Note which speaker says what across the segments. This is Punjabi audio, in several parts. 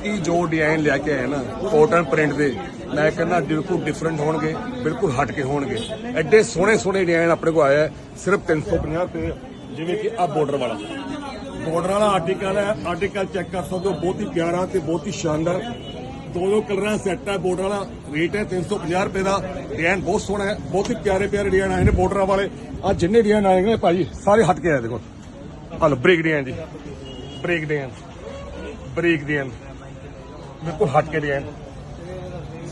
Speaker 1: ਬਾਕੀ ਜੋ ਡਿਜ਼ਾਈਨ ਲੈ ਕੇ ਆਏ ਨਾ ਕਾਟਨ ਪ੍ਰਿੰਟ ਦੇ ਮੈਂ ਕਹਿੰਦਾ ਬਿਲਕੁਲ ਡਿਫਰੈਂਟ ਹੋਣਗੇ ਬਿਲਕੁਲ ਹਟ ਕੇ ਹੋਣਗੇ। ਐਡੇ ਸੋਹਣੇ ਸੋਹਣੇ ਡਿਜ਼ਾਈਨ ਆਪਣੇ ਕੋਲ ਆਇਆ ਹੈ, ਸਿਰਫ 350 ਰੁਪਏ ਜਿਵੇਂ ਕਿ ਆ ਬਾਰਡਰ ਵਾਲਾ। ਬਾਰਡਰ ਵਾਲਾ ਆਰਟੀਕਲ ਹੈ ਆਰਟੀਕਲ ਚੈੱਕ ਕਰ ਸਕਦੇ ਹੋ ਬਹੁਤ ਹੀ ਪਿਆਰਾ ਤੇ ਬਹੁਤ ਹੀ ਸ਼ਾਨਦਾਰ। ਦੋ ਦੋ ਕਲਰਾਂ ਸੈੱਟ ਹੈ ਬਾਰਡਰ ਵਾਲਾ ਰੇਟ ਹੈ 350 ਰੁਪਏ ਦਾ। ਡਿਜ਼ਾਈਨ ਬਹੁਤ ਸੋਹਣਾ ਹੈ ਬਹੁਤ ਹੀ ਪਿਆਰੇ ਪਿਆਰੇ ਡਿਜ਼ਾਈਨ ਆਏ ਨੇ ਬਾਰਡਰ ਵਾਲੇ। ਆ ਜਿੰਨੇ ਡਿਜ਼ਾਈਨ ਆਏ ਨੇ ਭਾਜੀ ਸਾਰੇ ਹਟ ਕੇ ਆਏ ਦੇਖੋ। ਹਲ ਬ੍ਰੇਕ ਡਿਜ਼ਾਈਨ ਜੀ। ਬ੍ਰੇਕ ਡਿਜ਼ਾਈਨ ਬ੍ਰੇਕ ਡਿਜ਼ਾਈਨ ਬਿਲਕੁਲ ਹਟ ਕੇ ਡਿਜ਼ਾਈਨ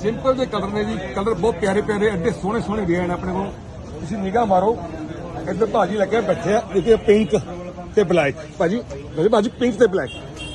Speaker 1: ਸਿੰਪਲ ਦੇ ਕਲਰ ਨੇ ਜੀ ਕਲਰ ਬਹੁਤ ਪਿਆਰੇ ਪਿਆਰੇ ਐਡੇ ਸੋਹਣੇ ਸੋਹਣੇ ਡਿਜ਼ਾਈਨ ਆਪਣੇ ਕੋਲ। ਤੁਸੀਂ ਨਿਗਾਹ ਮਾਰੋ ਇੱਧਰ ਭਾਜੀ ਲੱਗੇ ਬੈਠੇ ਆ ਦੇਖੇ ਪਿੰਕ ਤੇ ਬਲੈਕ ਭਾਜੀ ਭਾਜੀ ਭਾਜੀ ਪਿੰਕ ਤੇ ਬਲੈਕ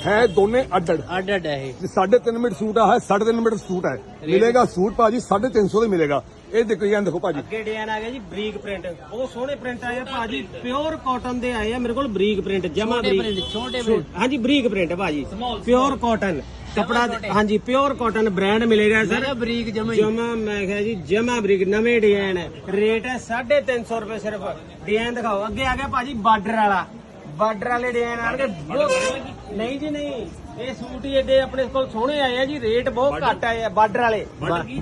Speaker 1: ਹੈ ਦੋਨੇ ਅੱਡ ਅੱਡ
Speaker 2: ਅੱਡ ਅੱਡ ਹੈ ਇਹ।
Speaker 1: ਜੇ 3.5 ਮਿੰਟ ਸੂਟ ਆ ਹੈ 3.5 ਮਿੰਟ ਸੂਟ ਹੈ। ਮਿਲੇਗਾ ਸੂਟ ਭਾਜੀ 350 ਦਾ ਮਿਲੇਗਾ। ਇਹ ਦੇਖੋ ਜੀ ਐਂ ਦੇਖੋ ਭਾਜੀ।
Speaker 2: ਅੱਗੇ ਡਿਜ਼ਾਈਨ ਆ ਗਿਆ ਜੀ ਬਰੀਕ ਪ੍ਰਿੰਟ ਬਹੁਤ ਸੋਹਣੇ ਪ੍ਰਿੰਟ ਆਏ ਆ ਭਾਜੀ ਪਿਓਰ ਕਾਟਨ ਦੇ ਆਏ ਆ ਮੇਰੇ ਕੋਲ ਬਰੀਕ ਪ੍ਰਿੰਟ ਜਮਾ ਬਰੀਕ। ਛੋਟੇ ਪ੍ਰਿੰਟ ਹਾਂਜੀ ਬਰੀਕ ਪ੍ਰਿੰਟ ਭਾਜੀ। ਪਿਓਰ ਕਾਟਨ ਕਪੜਾ ਹਾਂਜੀ ਪਿਓਰ ਕਾਟਨ ਬ੍ਰਾਂਡ ਮਿਲੇਗਾ ਸਰ। ਬਰੀਕ ਜਮਾ। ਜਮਾ ਮੈਂ ਕਿਹਾ ਜੀ ਜਮਾ ਬਰੀਕ ਨਵੇਂ ਡਿਜ਼ਾਈਨ ਹੈ। ਰੇਟ ਹੈ 350 ਰੁਪਏ ਸਿਰਫ। ਡਿਜ਼ਾਈਨ ਦਿਖਾਓ। ਅੱਗੇ ਆ ਗਿਆ ਭਾਜੀ ਬਾਰਡਰ ਵਾਲਾ। ਬਾਰਡਰ ਵਾਲੇ ਡਿਜ਼ਾਈਨ ਆਣਗੇ। ਬਹੁਤ- ਨਹੀਂ ਜੀ ਨਹੀਂ। ਇਹ ਸੂਟ ਹੀ ਏਡੇ ਆਪਣੇ ਕੋਲ ਸੋਹਣੇ ਆਏ ਆ ਜੀ। ਰੇਟ ਬਹੁਤ ਘੱਟ ਆਏ ਆ। ਬਾਰਡਰ ਵਾਲੇ।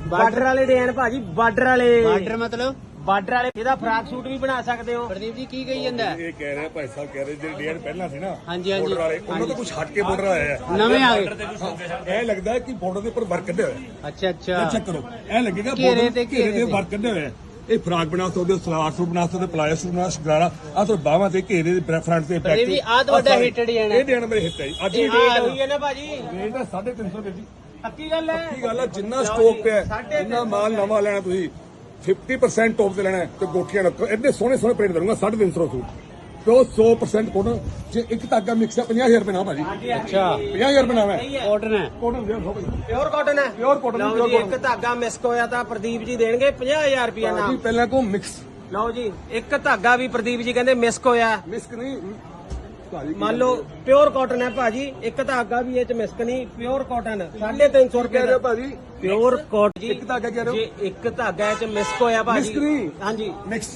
Speaker 2: ਬਾਰਡਰ ਵਾਲੇ ਡਿਜ਼ਾਈਨ ਭਾਜੀ ਬਾਰਡਰ ਵਾਲੇ।
Speaker 3: ਬਾਰਡਰ ਮਤਲਬ?
Speaker 2: ਬਾਰਡਰ ਵਾਲੇ ਇਹਦਾ ਫਰਾਕ ਸੂਟ ਵੀ ਬਣਾ ਸਕਦੇ ਹੋ।
Speaker 3: ਪ੍ਰਦੀਪ ਜੀ ਕੀ ਕਹੀ ਜਾਂਦਾ? ਹੈ?
Speaker 1: ਇਹ ਕਹਿ ਰਹੇ ਭਾਈ ਸਾਹਿਬ ਕਹਿ ਰਹੇ ਜਿਹੜੇ ਡਿਜ਼ਾਈਨ ਪਹਿਲਾਂ ਸੀ ਨਾ
Speaker 3: ਹਾਂਜੀ, ਹਾਂਜੀ।
Speaker 1: border ਵਾਲੇ ਉਹਨਾਂ ਤੋਂ ਕੁਝ ਹਟ ਕੇ ਬਾਰਡਰ ਆਇਆ ਹੈ।
Speaker 3: ਨਵੇਂ ਆ ਗਏ।
Speaker 1: ਇਹ ਲੱਗਦਾ ਹੈ ਕਿ ਬਾਰਡਰ ਦੇ ਉੱਪਰ ਵਰਕ ਕੱਢਿਆ ਹੋਇਆ ਹੈ
Speaker 3: ਅੱਛਾ। ਅੱਛਾ
Speaker 1: ਚੈੱਕ ਕਰੋ। ਇਹ ਲੱਗੇਗਾ
Speaker 3: ਘੇਰੇ
Speaker 1: border
Speaker 3: ਤੇ
Speaker 1: ਘੇਰੇ ਦੇ
Speaker 3: ਤੇ।
Speaker 1: ਵਰਕ ਕੱਢਿਆ ਹੋਇਆ ਹੈ ਇਹ ਫਰਾਕ ਬਣਾ ਸਕਦੇ ਹੋ ਸਲਵਾਰ ਸੂਟ ਬਣਾ ਸਕਦੇ ਹੋ ਪਲਾਜੋ ਸੂਟ ਬਣਾ ਸ਼ਰਾਰਾ ਆ ਤੋਂ ਬਾਹਾਂ ਤੇ ਘੇਰੇ ਦੇ ਫਰੰਟ ਤੇ ਬੈਕ
Speaker 3: ਇਹ ਵੀ ਆਹ ਤੁਹਾਡਾ hit design ਹੈ।
Speaker 1: ਇਹ ਡਿਜ਼ਾਈਨ ਮੇਰੇ ਹਿੱਟ ਹੈ ਜੀ। ਅੱਜ
Speaker 2: ਇਹ
Speaker 1: ਇਹ
Speaker 2: ਰੇਟ ਹੋਈ ਹੈ ਨਾ ਭਾਜੀ।
Speaker 1: ਰੇਟ ਹੈ 350 ਰੁਪਏ ਜੀ।
Speaker 2: ਪੱਕੀ ਗੱਲ ਹੈ।
Speaker 1: ਕੀ ਗੱਲ ਹੈ ਜਿੰਨਾ ਸਟਾਕ ਪਿਆ ਹੈ,
Speaker 2: ਸਾਢੇ
Speaker 1: ਜਿੰਨਾ ਮਾਲ ਨਵਾਂ ਲੈਣਾ ਤੁਸੀਂ 50% ਟੌਪ ਤੇ ਲੈਣਾ ਹੈ ਤੇ ਗੋਠੀਆਂ ਰੱਖੋ। ਐਡੇ ਸੋਹਣੇ ਸੋਹਣੇ ਪ੍ਰਿੰਟ ਕਰੂੰਗਾ 350 ਸੂਟ ਤੇ ਉਹ 100% ਕੋਟਨ ਜੇ ਇੱਕ ਧਾਗਾ ਮਿਕਸ ਹੈ 50000 ਰੁਪਏ ਨਾ ਭਾਜੀ
Speaker 3: ਅੱਛਾ।
Speaker 1: 50000 ਰੁਪਏ ਨਾ ਹੈ।
Speaker 3: ਕਾਟਨ ਹੈ।
Speaker 1: ਕੋਟਨ ਦੇ
Speaker 2: ਪਿਓਰ ਕਾਟਨ ਹੈ। ਲਓ
Speaker 1: pure
Speaker 2: ਜੀ
Speaker 1: cotton।
Speaker 2: ਇੱਕ ਧਾਗਾ ਮਿਸ ਹੋਇਆ ਤਾਂ ਪ੍ਰਦੀਪ ਜੀ ਦੇਣਗੇ 50000 ਰੁਪਏ
Speaker 1: ਭਾਜੀ
Speaker 2: ਨਾਮ।
Speaker 1: ਪਹਿਲਾਂ ਕੋ ਮਿਕਸ
Speaker 2: ਲਓ ਜੀ ਇੱਕ ਧਾਗਾ ਵੀ ਪ੍ਰਦੀਪ ਜੀ ਕਹਿੰਦੇ ਮਿਸ ਹੋਇਆ।
Speaker 1: ਮਿਸਕ ਨਹੀਂ
Speaker 2: ਮੰਨ ਲਓ ਪਿਓਰ ਕਾਟਨ ਹੈ ਭਾਜੀ ਇੱਕ ਧਾਗਾ ਵੀ ਇਹ ਚ ਮਿਸਕ ਨਹੀਂ ਪਿਓਰ ਕਾਟਨ 350 ਰੁਪਏ
Speaker 1: ਕਹਿ ਰਹੇ ਹੋ
Speaker 2: ਦਾ।
Speaker 1: ਭਾਜੀ?
Speaker 2: ਪਿਓਰ ਕਾਟਨ ਜੀ
Speaker 1: ਇੱਕ ਧਾਗਾ ਕਹਿ ਰਹੇ ਹੋ?
Speaker 2: ਜੇ ਇੱਕ ਧਾਗਾ ਇਹ ਚ ਮਿਸਕ ਹੋਇਆ ਭਾਜੀ।
Speaker 1: ਮਿਸਕ ਨਹੀਂ।
Speaker 2: ਹਾਂਜੀ।
Speaker 1: ਮਿਕਸ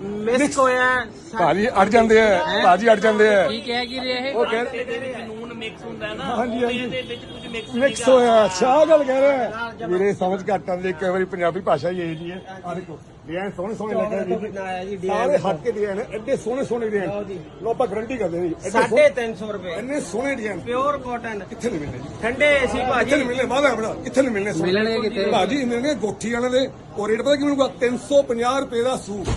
Speaker 2: ਮਿਸਕ ਹੋਇਆ
Speaker 1: ਭਾਜੀ ਅੜ ਜਾਂਦੇ ਆ। ਭਾਜੀ ਅੜ ਜਾਂਦੇ ਆ।
Speaker 3: ਕੀ ਕਹਿ ਕੀ ਰਹੇ
Speaker 1: ਉਹ ਕਹਿ
Speaker 2: ਨੂਨ ਮਿਕਸ ਹੁੰਦਾ ਨਾ
Speaker 1: ਹਾਂਜੀ ਹਾਂਜੀ।
Speaker 2: ਵਿੱਚ ਕੁਝ ਮਿਕਸ
Speaker 1: ਮਿਕਸ ਹੋਇਆ। ਅੱਛਾ ਆਹ ਗੱਲ ਕਹਿ ਰਿਹਾ। ਮੇਰੇ ਸਮਝ ਘੱਟ ਆਉਂਦੀ ਕਈ ਵਾਰੀ ਪੰਜਾਬੀ ਭਾਸ਼ਾ ਹੀ ਇਹ ਜੀ ਹੈ। ਆ ਦੇਖੋ। ਡਿਜ਼ਾਈਨ ਸੋਹਣੇ ਸੋਹਣੇ ਲੱਗੇ ਜੀ।
Speaker 2: ਬਣਾਇਆ ਜੀ
Speaker 1: ਸਾਰੇ ਹੱਥ ਕੇ ਡਿਜ਼ਾਈਨ ਐਡੇ ਸੋਹਣੇ ਸੋਹਣੇ
Speaker 2: ਲਓ
Speaker 1: ਡਿਜ਼ਾਈਨ
Speaker 2: ਜੀ।
Speaker 1: ਲੋ ਆਪਾਂ ਗਾਰੰਟੀ ਕਰਦੇ ਹਾਂ ਜੀ ਐਡੇ ਸੋਹਣੇ-
Speaker 2: 350 ਰੁਪਏ।
Speaker 1: ਇੰਨੇ ਸੋਹਣੇ ਡਿਜ਼ਾਈਨ
Speaker 2: ਪਿਓਰ ਕਾਟਨ
Speaker 1: ਕਿੱਥੇ ਨਹੀਂ ਮਿਲਣੇ ਜੀ?
Speaker 2: ਠੰਡੇ ਏਸੀ
Speaker 1: ਕਿੱਥੇ
Speaker 2: ਭਾਜੀ
Speaker 1: ਨਹੀਂ ਮਿਲਣੇ? ਵਾਦਾ ਬੜਾ ਕਿੱਥੇ ਨਹੀਂ ਮਿਲਣੇ ਸੋਹਣੇ?
Speaker 3: ਮਿਲਣਗੇ ਕਿੱਥੇ?
Speaker 1: ਭਾਜੀ ਮਿਲਣਗੇ ਗੋਠੀ ਵਾਲੇ ਦੇ। ਉਹ ਰੇਟ ਪਤਾ ਕੀ ਮਿਲੂਗਾ 350 ਰੁਪਏ ਦਾ ਸੂਟ।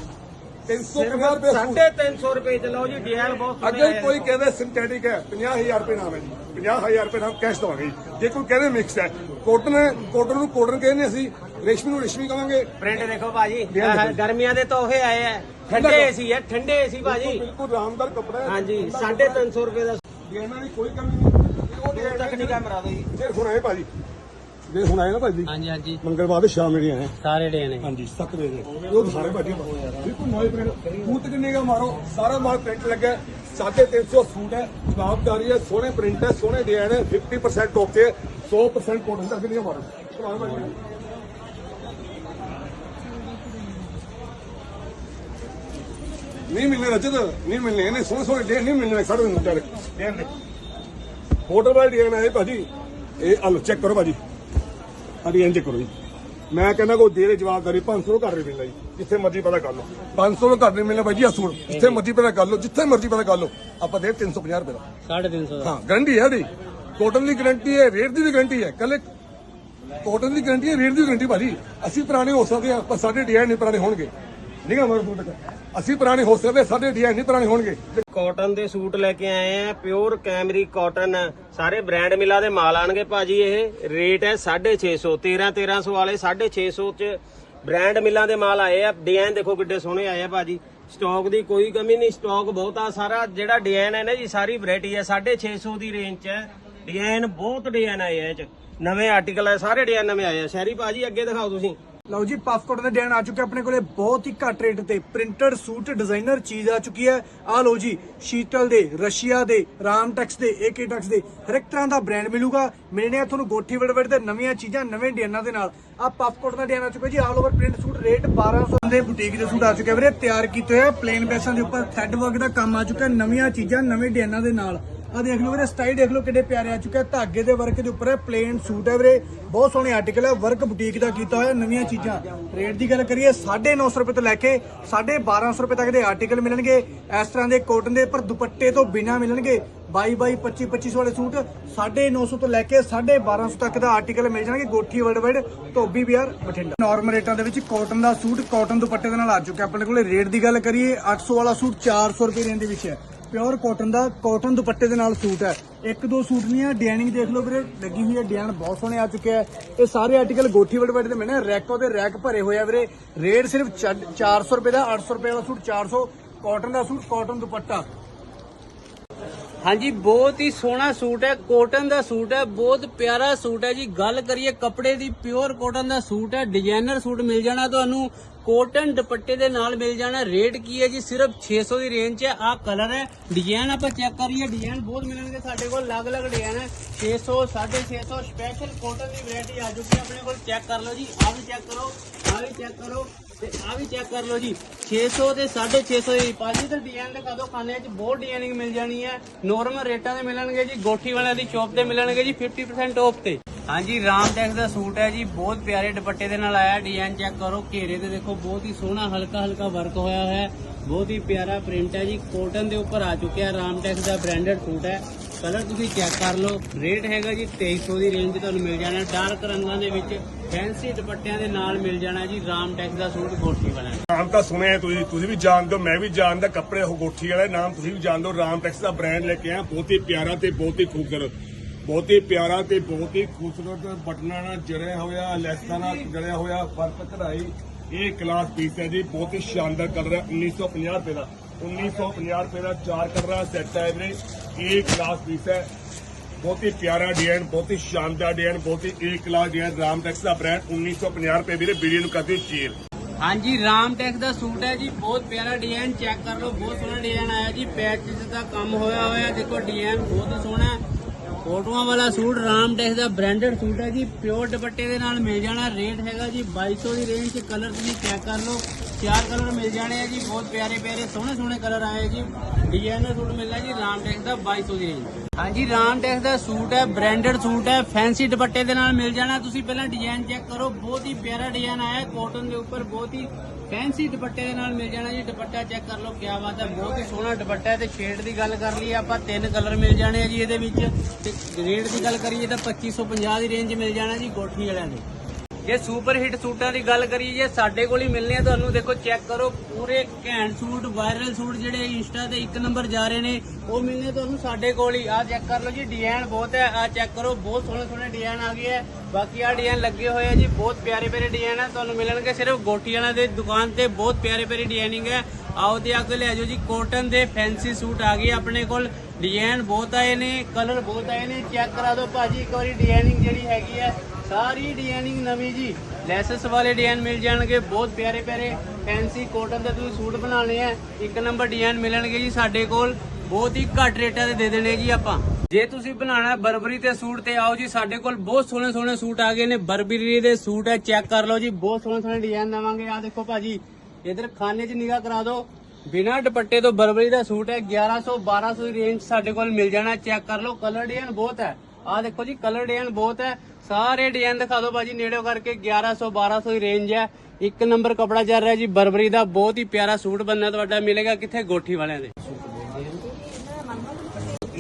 Speaker 1: 350 ਰੁਪਏ ਦਾ ਸੂਟ।
Speaker 2: 350 ਰੁਪਏ ਚ ਲਓ ਜੀ ਡੀਐਲ ਬਹੁਤ ਸੋਹਣੇ
Speaker 1: ਅਗਰ
Speaker 2: ਆਏ
Speaker 1: ਕੋਈ ਕਹਿੰਦਾ ਸਿੰਥੈਟਿਕ ਹੈ 50000 ਰੁਪਏ ਨਾਮ ਹੈ ਜੀ। 50000 ਰੁਪਏ ਨਾਮ ਕੈਸ਼ ਦਵਾਂਗੇ ਜੀ। ਜੇ ਕੋਈ ਕਹਿੰਦੇ ਮਿਕਸ ਹੈ ਕੋਟਨ ਹੈ ਕੋਟਨ ਨੂੰ ਕੋਟਨ ਕਹਿੰਦੇ ਅਸੀਂ ਰੇਸ਼ਮੀ ਨੂੰ ਰੇਸ਼ਮੀ ਕਹਾਂਗੇ
Speaker 2: ਪ੍ਰਿੰਟ ਦੇਖੋ ਭਾਜੀ ਆਹ। ਗਰਮੀਆਂ ਦੇ ਤੋਹਫੇ ਆਏ ਆ। ਠੰਡੇ ਏਸੀ ਹੈ ਠੰਡੇ ਏਸੀ ਭਾਜੀ।
Speaker 1: ਬਿਲਕੁਲ ਆਰਾਮਦਾਰ ਕੱਪੜਾ ਹੈ।
Speaker 2: ਹਾਂਜੀ 350 ਰੁਪਏ ਦਾ।
Speaker 1: ਡਿਜ਼ਾਈਨਾਂ ਦੀ ਕੋਈ ਕਮੀ ਨਹੀਂ। ਉਹ
Speaker 2: ਤੱਕ ਨਹੀਂ ਕੈਮਰਾ ਦੋ ਜੀ।
Speaker 1: ਹੁਣ ਆਏ ਭਾਜੀ। ਜੇ ਹੁਣ ਆਏ ਨਾ ਭਾਜੀ।
Speaker 3: ਹਾਂਜੀ ਹਾਂਜੀ।
Speaker 1: ਮੰਗਲਵਾਰ ਦੇ ਸ਼ਾਮ ਨੂੰ ਆਏ।
Speaker 3: ਸਾਰੇ ਡੇ ਨੇ।
Speaker 1: ਹਾਂਜੀ 7 ਵਜੇ ਦੇ। ਉਹ ਸਾਰੇ ਭਾਜੀ। ਬਿਲਕੁਲ ਨਵੇਂ ਪ੍ਰਿੰਟ ਫੂਟ ਕਿੰਨੇ ਦਾ ਮਾਰੋ? ਸਾਰਾ ਮਾਲ ਪ੍ਰਿੰਟ ਲੱਗਾ 350 ਸੂਟ ਹੈ। ਜਵਾਬਦਾਰੀ ਹੈ। ਸੋਹਣੇ ਪ੍ਰਿੰਟ ਹੈ ਸੋਹਣੇ ਡਿਜ਼ਾਈਨ ਹੈ। 50% ਟੋਪ ਤੇ 100% ਕੋਟਨ ਦਾ ਕਿੰਨੇ ਮਾਰੋ ਚਲੋ ਆਓ ਭਾਜੀ ਨਹੀਂ ਮਿਲਨੇ ਰਜਤ ਨਹੀਂ ਮਿਲਨੇ ਇਹਨੇ ਸੋਹਣੇ ਸੋਹਣੇ ਡਿਜ਼ਾਈਨ ਨਹੀਂ ਮਿਲਨੇ ਸਾਡੇ ਨੂੰ ਚੱਲ ਡਿਜ਼ਾਈਨ ਦੇ ਫੋਟੋ ਵਾਲੇ ਭਾਜੀ ਇਹ ਆਲੋ ਚੈੱਕ ਕਰੋ ਭਾਜੀ ਅੜੀ ਇੰਜ ਕਰੋ ਜੀ ਮੈਂ ਕਹਿੰਦਾ ਕੋਈ ਦੇ ਦੇ ਜਵਾਬਦਾਰੀ 500 ਨੂੰ ਘਰ ਨਹੀਂ ਮਿਲਣਾ ਜੀ ਜਿੱਥੇ ਮਰਜ਼ੀ ਪਤਾ ਕਰ ਲਓ 500 ਨੂੰ ਘਰ ਨਹੀਂ ਮਿਲਣਾ ਭਾਈ ਜੀ ਆ ਸੂਟ ਜਿੱਥੇ ਮਰਜ਼ੀ ਪਤਾ ਕਰ ਲਓ ਜਿੱਥੇ ਮਰਜ਼ੀ ਪਤਾ ਕਰ ਲਓ ਆਪਾਂ ਦੇ 350 ਰੁਪਏ ਦਾ
Speaker 3: 350 ਦਾ
Speaker 1: ਹਾਂ ਗਰੰਟੀ ਹੈ ਇਹਦੀ ਕੋਟਨ ਦੀ ਗਰੰਟੀ ਹੈ ਰੇਟ ਦੀ ਵੀ ਗਰੰਟੀ ਹੈ ਕੱਲੇ ਕੋਟਨ ਦੀ ਗਰੰਟੀ ਹੈ ਰੇਟ ਦੀ ਗਰੰਟੀ ਭਾਜੀ ਅਸੀਂ ਪੁਰਾਣੇ ਹੋ ਸਕਦੇ ਆ ਪਰ ਸਾਡੇ ਡਿਜ਼ਾਈਨ ਨਹੀਂ ਪੁਰਾਣੇ ਹੋਣਗੇ ਨਹੀਂ ਗਾ ਮਰ ਫੂਟ ਅਸੀਂ ਪੁਰਾਣੇ ਹੋ ਸਕਦੇ ਸਾਡੇ ਡਿਜ਼ਾਈਨ ਨਹੀਂ ਪੁਰਾਣੇ ਹੋਣਗੇ।
Speaker 2: ਕਾਟਨ ਦੇ ਸੂਟ ਲੈ ਕੇ ਆਏ ਆ ਪਿਓਰ ਕੈਮਰੀ ਕਾਟਨ ਸਾਰੇ ਬ੍ਰਾਂਡ ਮਿਲਾ ਦੇ ਮਾਲ ਆਣਗੇ ਭਾਜੀ ਇਹ। ਰੇਟ ਹੈ 650 13 1300 ਵਾਲੇ 650 ਚ ਬ੍ਰਾਂਡ ਮਿਲਾਂ ਦੇ ਮਾਲ ਆਏ ਆ। ਡਿਜ਼ਾਈਨ ਦੇਖੋ ਕਿੱਡੇ ਸੋਹਣੇ ਆਏ ਆ ਭਾਜੀ। ਸਟਾਕ ਦੀ ਕੋਈ ਕਮੀ ਨਹੀਂ ਸਟਾਕ ਬਹੁਤ ਸਾਰਾ ਜਿਹੜਾ ਡਿਜ਼ਾਈਨ ਹੈ ਨਾ ਜੀ, ਸਾਰੀ ਵੈਰਾਈਟੀ ਹੈ 650 ਦੀ ਰੇਂਜ ਚ ਹੈ। ਡਿਜ਼ਾਈਨ ਬਹੁਤ ਡਿਜ਼ਾਈਨ ਆਏ ਆ ਇਹ ਚ। ਨਵੇਂ ਆਰਟੀਕਲ ਆ ਸਾਰੇ ਡਿਜ਼ਾਈਨ ਨਵੇਂ ਆਏ ਆ। ਸ਼ਹਿਰੀ ਭਾਜੀ, ਅੱਗੇ ਦਿਖਾਓ ਤੁਸੀਂ।
Speaker 4: ਲਓ ਜੀ ਪਾਸਪੋਰਟ ਦੇ ਡਿਜ਼ਾਈਨ ਆ ਚੁੱਕੇ ਆਪਣੇ ਕੋਲੇ। ਬਹੁਤ ਹੀ ਘੱਟ ਰੇਟ ਤੇ ਪ੍ਰਿੰਟਡ ਸੂਟ ਡਿਜ਼ਾਈਨਰ ਚੀਜ਼ ਆ ਚੁੱਕੀ ਹੈ। ਆ ਲਓ ਜੀ ਸ਼ੀਤਲ ਦੇ ਰਸ਼ੀਆ ਦੇ ਰਾਮਟੈਕਸ ਦੇ ਏਕੇ ਟੈਕਸ ਦੇ, ਹਰ ਇੱਕ ਤਰ੍ਹਾਂ ਦਾ ਬ੍ਰਾਂਡ ਮਿਲੂਗਾ। ਮਿਲਣੇ ਆ ਤੁਹਾਨੂੰ ਗੋਠੀ ਵੜਵੜ ਤੇ ਨਵੀਆਂ ਚੀਜ਼ਾਂ, ਨਵੇਂ ਡਿਜ਼ਾਈਨਾਂ ਦੇ ਨਾਲ। ਆ ਪਾਸਪੋਰਟ ਦਾ ਡਿਜ਼ਾਈਨ ਆ ਚੁੱਕਾ ਜੀ all over print suit rate 1200 ਦੇ ਬੁਟੀਕ ਦੇ ਸੂਟ ਆ ਚੁੱਕੇ ਵੀਰੇ। ਤਿਆਰ ਕੀਤੇ ਹੋਏ ਪਲੇਨ ਬੇਸਾਂ ਦੇ ਉੱਪਰ। ਥ੍ਰੈਡ ਵਰਕ ਦਾ ਕੰਮ ਆ ਚੁੱਕਾ, ਨਵੀਆਂ ਚੀਜ਼ਾਂ, ਨਵੇਂ ਡਿਜ਼ਾਈਨਾਂ ਦੇ ਨਾਲ। ਆ ਦੇਖ ਲਓ ਵੀਰੇ, ਸਟਾਈਲ ਦੇਖ ਲਓ ਕਿੰਨੇ ਪਿਆਰੇ ਆ ਚੁੱਕਾ ਧਾਗੇ ਦੇ ਵਰਕ ਦੇ ਉੱਪਰ ਹੈ ਪਲੇਨ ਸੂਟ ਹੈ ਵੀਰੇ। ਬਹੁਤ ਸੋਹਣੇ ਆਰਟੀਕਲ ਹੈ ਵਰਕ ਬੁਟੀਕ ਦਾ ਕੀਤਾ ਹੋਇਆ ਨਵੀਆਂ ਚੀਜ਼ਾਂ। ਰੇਟ ਦੀ ਗੱਲ ਕਰੀਏ 950 ਰੁਪਏ ਤੋਂ ਲੈ ਕੇ 1250 ਰੁਪਏ ਤੱਕ ਦੇ ਆਰਟੀਕਲ ਮਿਲਣਗੇ। ਇਸ ਤਰ੍ਹਾਂ ਦੇ ਕੋਟਨ ਦੇ ਪਰ ਦੁਪੱਟੇ ਤੋਂ ਬਿਨਾ ਮਿਲਣਗੇ। 22 22 25 25 ਵਾਲੇ ਸੂਟ 950 ਤੋਂ ਲੈ ਕੇ 1250 ਤੱਕ ਦਾ ਆਰਟੀਕਲ ਮਿਲ ਜਾਣਗੇ। ਗੋਠੀ ਵਰਲਡ ਵਾਈਡ ਧੋਬੀ ਬਿਆਰ ਬਠਿੰਡਾ। ਨਾਰਮਲ ਰੇਟਾਂ ਦੇ ਵਿੱਚ ਕੋਟਨ ਦਾ ਸੂਟ ਕੋਟਨ ਦੁਪੱਟੇ ਦੇ ਨਾਲ ਆ ਚੁੱਕਾ ਆਪਣੇ ਕੋਲੇ ਰੇਟ ਦੀ ਗੱਲ ਕਰੀਏ 800 ਵਾਲਾ ਸੂਟ 400 ਰੁਪਏ ਰੇਂਜ ਦੇ ਵਿੱਚ ਹੈ। ਪਿਓਰ ਕਾਟਨ ਦਾ, ਕਾਟਨ ਦੁਪੱਟੇ ਦੇ ਨਾਲ ਸੂਟ ਹੈ। ਇੱਕ ਦੋ ਸੂਟ ਨਹੀਂ ਆ ਡਿਜ਼ਾਈਨਿੰਗ ਦੇਖ ਲਓ ਵੀਰੇ, ਲੱਗੀ ਹੋਈ ਹੈ ਡਿਜ਼ਾਈਨ ਬਹੁਤ ਸੋਹਣੇ ਆ ਚੁੱਕੇ ਆ। ਇਹ ਸਾਰੇ ਆਰਟੀਕਲ ਗੋਠੀ ਵਰਲਡ ਵਾਈਡ ਦੇ ਮਿਲਣੇ ਰੈਕੋ ਦੇ ਰੈਕ ਭਰੇ ਹੋਏ ਆ ਵੀਰੇ। ਰੇਟ ਸਿਰਫ 400 ਰੁਪਏ ਦਾ 800 ਰੁਪਏ ਦਾ ਸੂਟ 400 ਕਾਟਨ ਦਾ ਸੂਟ, ਕਾਟਨ ਦੁਪੱਟਾ।
Speaker 3: ਹਾਂਜੀ, ਬਹੁਤ ਹੀ ਸੋਹਣਾ ਸੂਟ ਹੈ ਕੋਟਨ ਦਾ ਸੂਟ ਹੈ, ਬਹੁਤ ਪਿਆਰਾ ਸੂਟ ਹੈ ਜੀ। ਗੱਲ ਕਰੀਏ ਕੱਪੜੇ ਦੀ ਪਿਓਰ ਕੋਟਨ ਦਾ ਸੂਟ ਹੈ ਡਿਜ਼ਾਈਨਰ ਸੂਟ ਮਿਲ ਜਾਣਾ ਤੁਹਾਨੂੰ। ਕੋਟਨ ਦੁਪੱਟੇ ਦੇ ਨਾਲ ਮਿਲ ਜਾਣਾ। ਰੇਟ ਕੀ ਹੈ ਜੀ? ਸਿਰਫ 600 ਦੀ ਰੇਂਜ 'ਚ ਆਹ ਕਲਰ ਹੈ। ਡਿਜ਼ਾਈਨ ਆਪਾਂ ਚੈੱਕ ਕਰੀਏ। ਡਿਜ਼ਾਈਨ ਬਹੁਤ ਮਿਲਣਗੇ ਸਾਡੇ ਕੋਲ। ਅਲੱਗ-ਅਲੱਗ ਡਿਜ਼ਾਈਨ ਹੈ। 600 650 ਸਪੈਸ਼ਲ ਕੋਟਨ ਦੀ ਵੈਰਾਈਟੀ ਆ ਚੁੱਕੀ ਹੈ। ਆਪਣੇ ਕੋਲ ਚੈੱਕ ਕਰ ਲਓ ਜੀ। ਆਹ ਵੀ ਚੈੱਕ ਕਰੋ। ਆਹ ਵੀ ਚੈੱਕ ਕਰੋ। ਤੇ ਆ ਵੀ ਚੈੱਕ ਕਰ ਲਓ ਜੀ। 600 ਤੇ 650 ਦੀ ਪਾਜੀ ਤੇ ਡਿਜ਼ਾਈਨ ਦਿਖਾ ਦਿਓ। ਖਾਨੇ 'ਚ ਬਹੁਤ ਡਿਜ਼ਾਈਨਿੰਗ ਮਿਲ ਜਾਣੀ ਹੈ। ਨੋਰਮਲ ਰੇਟਾਂ ਤੇ ਮਿਲਣਗੇ ਜੀ। ਗੋਠੀ ਵਾਲਿਆਂ ਦੀ ਸ਼ੋਪ ਤੇ ਮਿਲਣਗੇ ਜੀ। 50% ਆਫ ਤੇ। ਹਾਂਜੀ, ਰਾਮ ਟੈਕਸ ਦਾ ਸੂਟ ਹੈ ਜੀ। ਬਹੁਤ ਪਿਆਰੇ ਦੁਪੱਟੇ ਦੇ ਨਾਲ ਆਇਆ। ਡਿਜ਼ਾਈਨ ਚੈੱਕ ਕਰੋ। ਘੇਰੇ ਤੇ ਦੇਖੋ, ਬਹੁਤ ਹੀ ਸੋਹਣਾ ਹਲਕਾ ਹਲਕਾ ਵਰਕ ਹੋਇਆ ਹੋਇਆ ਹੈ। ਬਹੁਤ ਹੀ ਪਿਆਰਾ ਪ੍ਰਿੰਟ ਹੈ ਜੀ। ਕੋਟਨ ਦੇ ਉੱਪਰ ਆ ਚੁੱਕਿਆ ਰਾਮ ਟੈਕਸ ਦਾ ਬ੍ਰਾਂਡਡ ਸੂਟ ਹੈ। ਕਲਰ ਤੁਸੀਂ ਚੈੱਕ ਕਰ ਲਓ। ਰੇਟ ਹੈਗਾ ਜੀ 2300 ਦੀ ਰੇਂਜ ਤੁਹਾਨੂੰ ਮਿਲ ਜਾਣਾ। ਡਾਰਕ ਰੰਗਾਂ ਦੇ ਵਿੱਚ ਫੈਂਸੀ ਦੁਪੱਟਿਆਂ ਦੇ ਨਾਲ ਮਿਲ ਜਾਣਾ ਜੀ ਰਾਮ ਟੈਕਸ ਦਾ ਸੂਟ ਗੋਠੀ ਵਾਲਾ।
Speaker 1: ਨਾਮ ਤਾਂ ਸੁਣਿਆ ਤੁਸੀਂ ਤੁਸੀਂ ਵੀ ਜਾਣਦੇ ਹੋ, ਮੈਂ ਵੀ ਜਾਣਦਾ ਕੱਪੜੇ ਉਹ ਗੋਠੀ ਵਾਲੇ, ਨਾਮ ਤੁਸੀਂ ਵੀ ਜਾਣਦੇ ਹੋ, ਰਾਮ ਟੈਕਸ ਦਾ ਬ੍ਰਾਂਡ ਲੈ ਕੇ ਆਇਆ। ਬਹੁਤ ਹੀ ਪਿਆਰਾ ਤੇ ਬਹੁਤ ਹੀ ਖੂਬਸੂਰਤ, ਬਹੁਤ ਹੀ ਪਿਆਰਾ ਤੇ ਬਹੁਤ ਹੀ ਖੂਬਸੂਰਤ ਬਟਨਾਂ ਨਾਲ ਜੜਿਆ ਹੋਇਆ, ਲੈਸਾਂ ਨਾਲ ਜੜਿਆ ਹੋਇਆ ਫ਼ਰਕ ਕਢਾਈ। ਇਹ ਕਲਾਸ ਪੀਸ ਹੈ ਜੀ, ਬਹੁਤ ਹੀ ਸ਼ਾਨਦਾਰ ਕਲਰ ਹੈ 1950 ਰੁਪਏ ਦਾ। 1950 ਰੁਪਏ ਦਾ ਚਾਰ ਕਲਰ ਸੈੱਟ ਹੈ ਵੀਰੇ। ਇਹ ਕਲਾਸ ਪੀਸ ਹੈ। ਬਹੁਤ ਹੀ ਪਿਆਰਾ ਡਿਜ਼ਾਈਨ ਬਹੁਤ ਹੀ ਸ਼ਾਨਦਾਰ ਡਿਜ਼ਾਈਨ ਬਹੁਤ ਹੀ ਏ ਕਲਾਸ ਡਿਜ਼ਾਈਨ ਰਾਮ ਦਾ ਬ੍ਰਾਂਡ 1950 ਰੁਪਏ ਵੀਰੇ, ਵੀਡੀਓ ਨੂੰ ਕਰਦੇ ਸ਼ੇਅਰ
Speaker 3: ਹਾਂਜੀ ਰਾਮ ਦਾ ਸੂਟ ਹੈ ਜੀ। ਬਹੁਤ ਪਿਆਰਾ ਡਿਜ਼ਾਈਨ ਚੈੱਕ ਕਰ ਲਓ, ਬਹੁਤ ਸੋਹਣਾ ਡਿਜ਼ਾਈਨ ਆਇਆ ਜੀ। ਪੈਚਸ ਦਾ ਕੰਮ ਹੋਇਆ ਹੋਇਆ, ਦੇਖੋ ਡਿਜ਼ਾਈਨ ਬਹੁਤ ਸੋਹਣਾ ਫੋਟੋਆਂ ਵਾਲਾ ਸੂਟ ਰਾਮ ਦਾ ਬ੍ਰਾਂਡਡ ਸੂਟ ਹੈ ਜੀ। ਪਿਓਰ ਦੁਪੱਟੇ ਦੇ ਨਾਲ ਮਿਲ ਜਾਣਾ। ਰੇਟ ਹੈਗਾ ਜੀ 2200 ਦੀ ਰੇਂਜ 'ਚ। ਕਲਰ ਤੁਸੀਂ ਚੈੱਕ ਕਰ ਲਓ। ਚਾਰ ਕਲਰ ਮਿਲ ਜਾਣੇ ਆ ਜੀ, ਬਹੁਤ ਪਿਆਰੇ ਪਿਆਰੇ, ਸੋਹਣੇ ਸੋਹਣੇ ਕਲਰ ਆਏ ਜੀ। ਡਿਜ਼ਾਈਨਰ ਸੂਟ ਮਿਲਣਾ ਜੀ ਰਾਮ ਟੈਕਸ ਦਾ 2200 ਦੀ ਰੇਂਜ ਹਾਂਜੀ ਰਾਮ ਟੈਕਸ ਦਾ ਸੂਟ ਹੈ ਬ੍ਰਾਂਡਡ ਸੂਟ ਹੈ ਫੈਂਸੀ ਦੁਪੱਟੇ ਦੇ ਨਾਲ ਮਿਲ ਜਾਣਾ। ਤੁਸੀਂ ਪਹਿਲਾਂ ਡਿਜ਼ਾਈਨ ਚੈੱਕ ਕਰੋ, ਬਹੁਤ ਹੀ ਪਿਆਰਾ ਡਿਜ਼ਾਈਨ ਆਇਆ ਕਾਟਨ ਦੇ ਉੱਪਰ ਬਹੁਤ ਹੀ ਫੈਂਸੀ ਦੁਪੱਟੇ ਦੇ ਨਾਲ ਮਿਲ ਜਾਣਾ ਜੀ। ਦੁਪੱਟਾ ਚੈੱਕ ਕਰ ਲਓ, ਕਿਆ ਬਾਤ ਹੈ, ਬਹੁਤ ਹੀ ਸੋਹਣਾ ਦੁਪੱਟਾ ਹੈ। ਤੇ ਸ਼ੇਡ ਦੀ ਗੱਲ ਕਰ ਲਈ ਆਪਾਂ, ਤਿੰਨ ਕਲਰ ਮਿਲ ਜਾਣੇ ਆ ਜੀ ਇਹਦੇ ਵਿੱਚ। ਤੇ ਰੇਟ ਦੀ ਗੱਲ ਕਰੀਏ ਤਾਂ 2550 ਦੀ ਰੇਂਜ ਮਿਲ ਜਾਣਾ ਜੀ ਗੋਠੀ ਵਾਲਿਆਂ ਦੇ। ਜੇ ਸੁਪਰ ਹਿੱਟ ਸੂਟਾਂ ਦੀ ਗੱਲ ਕਰੀਏ, ਜੇ ਸਾਡੇ ਕੋਲ ਹੀ ਮਿਲਨੇ ਆ, ਤੁਹਾਨੂੰ ਦੇਖੋ, ਚੈੱਕ ਕਰੋ, ਪੂਰੇ ਘੈਂਟ ਸੂਟ ਵਾਇਰਲ ਸੂਟ ਜਿਹੜੇ ਇੰਸਟਾ ਤੇ ਇੱਕ ਨੰਬਰ ਜਾ ਰਹੇ ਨੇ, ਉਹ ਮਿਲਨੇ ਤੁਹਾਨੂੰ ਸਾਡੇ ਕੋਲ ਹੀ। ਆ ਚੈੱਕ ਕਰ ਲਓ ਜੀ ਡਿਜ਼ਾਈਨ ਬਹੁਤ ਹੈ ਆ ਚੈੱਕ ਕਰੋ, ਬਹੁਤ ਸੋਹਣੇ ਸੋਹਣੇ ਡਿਜ਼ਾਈਨ ਆ ਗਏ ਹੈ। ਬਾਕੀ ਆ ਡਿਜ਼ਾਈਨ ਲੱਗੇ ਹੋਏ ਆ ਜੀ, ਬਹੁਤ ਪਿਆਰੇ ਪਿਆਰੇ ਡਿਜ਼ਾਈਨ ਹੈ ਤੁਹਾਨੂੰ ਮਿਲਣਗੇ ਸਿਰਫ ਗੋਟੀ ਵਾਲਿਆਂ ਦੇ ਦੁਕਾਨ ਤੇ, ਬਹੁਤ ਪਿਆਰੇ ਪਿਆਰੀ ਡਿਜ਼ਾਈਨਿੰਗ ਹੈ ਆਓ ਤੇ ਅੱਗੇ ਲੈ ਜਾਓ ਜੀ ਕੋਟਨ ਦੇ ਫੈਂਸੀ ਸੂਟ ਆ ਗਏ ਆਪਣੇ ਕੋਲ। ਡਿਜ਼ਾਈਨ ਬਹੁਤ ਆਏ ਨੇ ਕਲਰ ਬਹੁਤ ਆਏ ਨੇ, ਚੈੱਕ ਕਰਾ ਦਿਓ ਭਾਜੀ, ਇੱਕ ਵਾਰੀ ਡਿਜ਼ਾਈਨਿੰਗ ਜਿਹੜੀ ਹੈਗੀ ਹੈ ਸਾਰੀ ਡਿਜ਼ਾਈਨਿੰਗ ਨਵੀਂ ਜੀ। ਲੈਸਸ ਵਾਲੇ ਡਿਜ਼ਾਈਨ ਮਿਲ ਜਾਣਗੇ, ਬਹੁਤ ਪਿਆਰੇ ਪਿਆਰੇ। ਫੈਂਸੀ ਕੋਟਨ ਦੇ ਤੁਸੀਂ ਸੂਟ ਬਣਾਉਣੇ ਆ, ਇੱਕ ਨੰਬਰ ਡਿਜ਼ਾਈਨ ਮਿਲਣਗੇ ਜੀ ਸਾਡੇ ਕੋਲ। ਬਹੁਤ ਹੀ ਘੱਟ ਰੇਟਾਂ ਤੇ ਦੇ ਦੇਣੇ ਜੀ ਆਪਾਂ। ਜੇ ਤੁਸੀਂ ਬਣਾਉਣਾ ਬਰਬਰੀ ਤੇ ਸੂਟ ਤੇ ਆਓ ਜੀ, ਸਾਡੇ ਕੋਲ ਬਹੁਤ ਸੋਹਣੇ ਸੋਹਣੇ ਸੂਟ ਆ ਗਏ ਨੇ। ਬਰਬਰੀ ਦੇ ਸੂਟ ਹੈ ਚੈੱਕ ਕਰ ਲਓ ਜੀ, ਬਹੁਤ ਸੋਹਣੇ ਸੋਹਣੇ ਡਿਜ਼ਾਈਨ ਦਵਾਂਗੇ ਆ ਦੇਖੋ ਭਾਜੀ, ਇਧਰ ਖਾਨੇ 'ਚ ਨਿਗਾਹ ਕਰਾ ਦਿਓ। ਬਿਨਾ ਦੁਪੱਟੇ ਤੋਂ ਬਰਬਰੀ ਦਾ ਸੂਟ ਹੈ 1100 1200 ਦੀ ਰੇਂਜ ਸਾਡੇ ਕੋਲ ਮਿਲ ਜਾਣਾ। ਚੈੱਕ ਕਰ ਲਓ ਕਲਰ ਡਿਜ਼ਾਈਨ ਬਹੁਤ ਹੈ। ਆ ਦੇਖੋ ਜੀ ਕਲਰ ਡਿਜ਼ਾਈਨ ਬਹੁਤ ਹੈ। ਸਾਰੇ ਡਿਜ਼ਾਈਨ ਦਿਖਾ ਦਿਓ ਭਾਜੀ ਨੇੜਿਓ ਕਰਕੇ 1100 1200 ਦੀ ਰੇਂਜ ਹੈ। ਇੱਕ ਨੰਬਰ ਕਪੜਾ ਚੱਲ ਰਿਹਾ ਜੀ, ਬਰਬਰੀ ਦਾ। ਬਹੁਤ ਹੀ ਪਿਆਰਾ ਸੂਟ ਬੰਨਾ ਤੁਹਾਡਾ, ਮਿਲੇਗਾ ਕਿੱਥੇ? ਗੋਠੀ ਵਾਲਿਆਂ ਦੇ।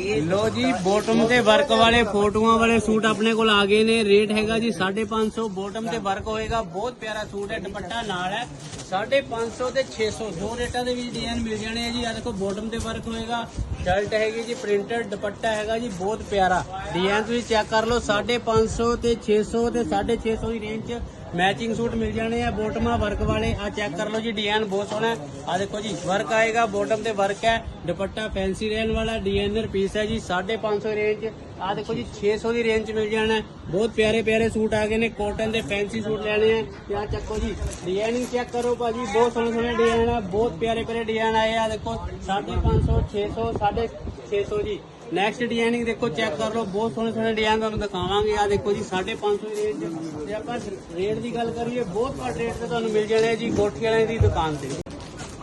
Speaker 3: ਲੋ ਜੀ ਬੋਟਮ ਤੇ ਵਰਕ ਵਾਲੇ ਫੋਟੋਆਂ ਵਾਲੇ ਸੂਟ ਆਪਣੇ ਕੋਲ ਆ ਗਏ ਨੇ। ਰੇਟ ਹੈਗਾ ਜੀ 550 ਬੋਟਮ ਤੇ ਵਰਕ ਹੋਏਗਾ। ਬਹੁਤ ਪਿਆਰਾ ਸੂਟ ਹੈ, ਦੁਪੱਟਾ ਨਾਲ ਹੈ। 550 ਤੇ 600 ਦੋ ਰੇਟਾਂ ਦੇ ਵਿੱਚ ਡਿਜ਼ਾਈਨ ਮਿਲ ਜਾਣੇ ਆ ਜੀ। ਆ ਦੇਖੋ ਬੋਟਮ ਤੇ ਵਰਕ ਹੋਏਗਾ। ਸ਼ਰਟ ਹੈਗੀ ਜੀ ਪ੍ਰਿੰਟਡ ਦੁਪੱਟਾ ਹੈਗਾ ਜੀ, ਬਹੁਤ ਪਿਆਰਾ। ਡਿਜ਼ਾਈਨ ਤੁਸੀਂ ਚੈੱਕ ਕਰ ਲਓ 550 ਤੇ 600 ਤੇ 650 ਦੀ ਰੇਂਜ ਚ ਮੈਚਿੰਗ ਸੂਟ ਮਿਲ ਜਾਣੇ ਆ ਬੋਟਮਾਂ ਵਰਕ ਵਾਲੇ, ਆ ਚੈੱਕ ਕਰ ਲਓ ਜੀ ਡਿਜ਼ਾਈਨ ਬਹੁਤ ਸੋਹਣਾ ਆ ਦੇਖੋ ਜੀ ਵਰਕ ਆਏਗਾ ਬੋਟਮ ਤੇ ਵਰਕ ਹੈ, ਦੁਪੱਟਾ ਫੈਂਸੀ ਰਹਿਣ ਵਾਲਾ ਡਿਜ਼ਾਈਨਰ ਪੀਸ ਹੈ ਜੀ 550 ਰੇਂਜ ਆ ਦੇਖੋ ਜੀ 600 ਦੀ ਰੇਂਜ ਮਿਲ ਜਾਣਾ ਬਹੁਤ ਪਿਆਰੇ ਪਿਆਰੇ ਸੂਟ ਆ ਗਏ ਨੇ ਕੋਟਨ ਦੇ ਫੈਂਸੀ ਸੂਟ ਲੈਣੇ ਆ। ਤੇ ਚੱਕੋ ਜੀ ਡਿਜ਼ਾਈਨਿੰਗ ਚੈੱਕ ਕਰੋ ਭਾਜੀ, ਬਹੁਤ ਸੋਹਣੇ ਸੋਹਣੇ ਡਿਜ਼ਾਈਨ ਆ, ਬਹੁਤ ਪਿਆਰੇ ਪਿਆਰੇ ਡਿਜ਼ਾਈਨ ਆਏ ਆ ਦੇਖੋ 550 600 650 ਜੀ। ਨੈਕਸਟ ਡਿਜ਼ਾਈਨਿੰਗ ਦੇਖੋ ਚੈੱਕ ਕਰ ਲਓ, ਬਹੁਤ ਸੋਹਣੇ ਸੋਹਣੇ ਡਿਜ਼ਾਈਨ ਤੁਹਾਨੂੰ ਦਿਖਾਵਾਂਗੇ। ਆ ਦੇਖੋ ਜੀ 550 ਦੀ ਰੇਂਜ ਤੇ ਆਪਾਂ ਰੇਟ ਦੀ ਗੱਲ ਕਰੀਏ, ਬਹੁਤ ਘੱਟ ਰੇਟ ਤੇ ਤੁਹਾਨੂੰ ਮਿਲ ਜਾਣੇ ਜੀ ਗੋਠੀ ਵਾਲਿਆਂ ਦੀ ਦੁਕਾਨ ਤੇ।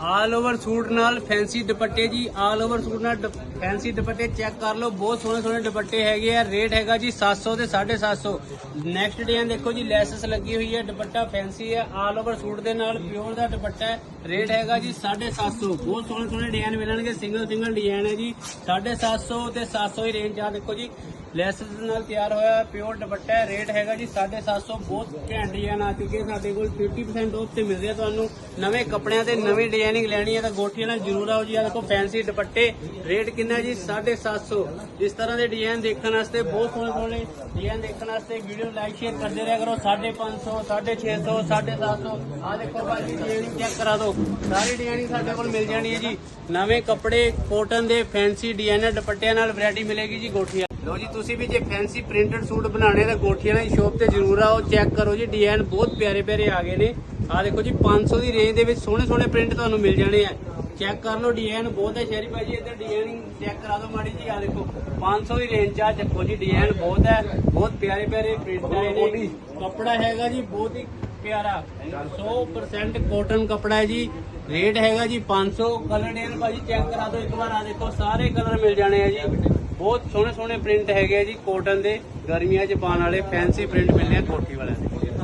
Speaker 3: ਆਲ ਓਵਰ ਸੂਟ ਨਾਲ ਫੈਂਸੀ ਦੁਪੱਟੇ ਜੀ ਆਲ ਓਵਰ ਸੂਟ ਨਾਲ ਫੈਂਸੀ ਦੁਪੱਟੇ ਚੈੱਕ ਕਰ ਲਓ। ਬਹੁਤ ਸੋਹਣੇ ਸੋਹਣੇ ਦੁਪੱਟੇ ਹੈਗੇ ਆ। ਰੇਟ ਹੈਗਾ ਜੀ 700 ਤੇ 750 ਨੈਕਸਟ ਡਿਜ਼ਾਈਨ ਦੇਖੋ ਜੀ, ਲੈਸਸ ਲੱਗੀ ਹੋਈ ਹੈ, ਦੁਪੱਟਾ ਫੈਂਸੀ ਹੈ। ਆਲ ਓਵਰ ਸੂਟ ਦੇ ਨਾਲ ਪਿਓਰ ਦਾ ਦੁਪੱਟਾ ਹੈ। ਰੇਟ ਹੈਗਾ ਜੀ 750 ਬਹੁਤ ਸੋਹਣੇ ਸੋਹਣੇ ਡਿਜ਼ਾਈਨ ਮਿਲਣਗੇ। ਸਿੰਗਲ ਸਿੰਗਲ ਡਿਜ਼ਾਈਨ ਹੈ ਜੀ। 750 ਤੇ 700 ਹੀ ਰੇਂਜ ਆ। ਦੇਖੋ ਜੀ ਲੈਸ ਨਾਲ ਤਿਆਰ ਹੋਇਆ ਪਿਓਰ ਦੁਪੱਟਾ ਰੇਟ ਹੈਗਾ ਜੀ 750 ਬਹੁਤ ਘੈਂਟ ਡਿਜ਼ਾਈਨ ਆ ਚੁੱਕੇ ਸਾਡੇ ਕੋਲ 50% ਆਫ ਤੇ ਮਿਲਦੇ ਆ ਤੁਹਾਨੂੰ। ਨਵੇਂ ਕੱਪੜਿਆਂ ਤੇ ਨਵੀਂ ਡਿਜ਼ਾਈਨਿੰਗ ਲੈਣੀ ਹੈ ਤਾਂ ਗੋਠੀਆਂ ਨਾਲ ਜ਼ਰੂਰ ਆਓ ਜੀ। ਆ ਦੇਖੋ ਫੈਂਸੀ ਦੁਪੱਟੇ। ਰੇਟ ਕਿੰਨਾ ਜੀ? 750 ਇਸ ਤਰ੍ਹਾਂ ਦੇ ਡਿਜ਼ਾਈਨ ਦੇਖਣ ਵਾਸਤੇ ਬਹੁਤ ਸੋਹਣੇ ਸੋਹਣੇ ਡਿਜ਼ਾਈਨ ਦੇਖਣ ਵਾਸਤੇ ਵੀਡੀਓ ਲਾਈਕ ਸ਼ੇਅਰ ਕਰਦੇ ਰਿਹਾ ਕਰੋ। 550 650 750 ਆ ਦੇਖੋ ਭਾਜੀ ਡਿਜ਼ਾਈਨਿੰਗ ਚੈੱਕ ਕਰਾ ਦਿਓ। ਸਾਰੀ ਡਿਜ਼ਾਈਨਿੰਗ ਸਾਡੇ ਕੋਲ ਮਿਲ ਜਾਣੀ ਹੈ ਜੀ। ਨਵੇਂ ਕੱਪੜੇ ਕੋਟਨ ਦੇ ਫੈਂਸੀ ਡਿਜ਼ਾਈਨਰ ਦੁਪੱਟਿਆਂ ਨਾਲ ਵੈਰਾਈਟੀ ਮਿਲੇਗੀ ਜੀ ਗੋਠੀਆਂ। ਲੋ ਜੀ ਤੁਸੀਂ ਵੀ ਜੇ ਫੈਂਸੀ ਪ੍ਰਿੰਟਡ ਸੂਟ ਬਣਾਉਣੇ ਤਾਂ ਗੋਠੀਆਂ ਦੀ ਸ਼ੋਪ ਤੇ ਜ਼ਰੂਰ ਆਓ ਚੈੱਕ ਕਰੋ ਜੀ। ਡਿਜ਼ਾਈਨ ਬਹੁਤ ਪਿਆਰੇ ਪਿਆਰੇ ਆ ਗਏ ਨੇ। ਆ ਦੇਖੋ ਜੀ 500 ਦੀ ਰੇਂਜ ਦੇ ਵਿੱਚ ਸੋਹਣੇ ਸੋਹਣੇ ਪ੍ਰਿੰਟ ਤੁਹਾਨੂੰ ਮਿਲ ਜਾਣੇ ਆ। ਚੈੱਕ ਕਰ ਲਓ ਡਿਜ਼ਾਈਨ ਬਹੁਤ ਹੈ ਸ਼ੈਰੀ ਭਾਜੀ ਇੱਧਰ ਡਿਜ਼ਾਈਨਿੰਗ ਚੈੱਕ ਕਰਾ ਦਿਓ ਮਾੜੀ ਜੀ ਆ ਦੇਖੋ 500 ਦੀ ਰੇਂਜ ਆ ਦੇਖੋ ਜੀ ਡਿਜ਼ਾਈਨ ਬਹੁਤ ਹੈ। ਬਹੁਤ ਪਿਆਰੇ ਪਿਆਰੇ ਪ੍ਰਿੰਟ ਆਏ ਨੇ। ਕੱਪੜਾ ਹੈਗਾ ਜੀ ਬਹੁਤ ਹੀ ਪਿਆਰਾ। 100% ਕੋਟਨ ਕੱਪੜਾ ਹੈ ਜੀ। ਰੇਟ ਹੈਗਾ ਜੀ 500 ਕਲਰ ਡਿਜ਼ਾਈਨ ਭਾਜੀ ਚੈੱਕ ਕਰਾ ਦਿਓ ਇੱਕ ਵਾਰ ਆ ਦੇਖੋ, ਸਾਰੇ ਕਲਰ ਮਿਲ ਜਾਣੇ ਆ ਜੀ। ਬਹੁਤ ਸੋਹਣੇ ਸੋਹਣੇ ਪ੍ਰਿੰਟ ਹੈਗੇ ਆ ਜੀ ਕੋਟਨ ਦੇ। ਗਰਮੀਆਂ 'ਚ ਪਾਉਣ ਵਾਲੇ ਫੈਂਸੀ ਪ੍ਰਿੰਟ ਮਿਲਨੇ ਆ ਕੋਠੀ ਵਾਲਿਆਂ ਦੇ।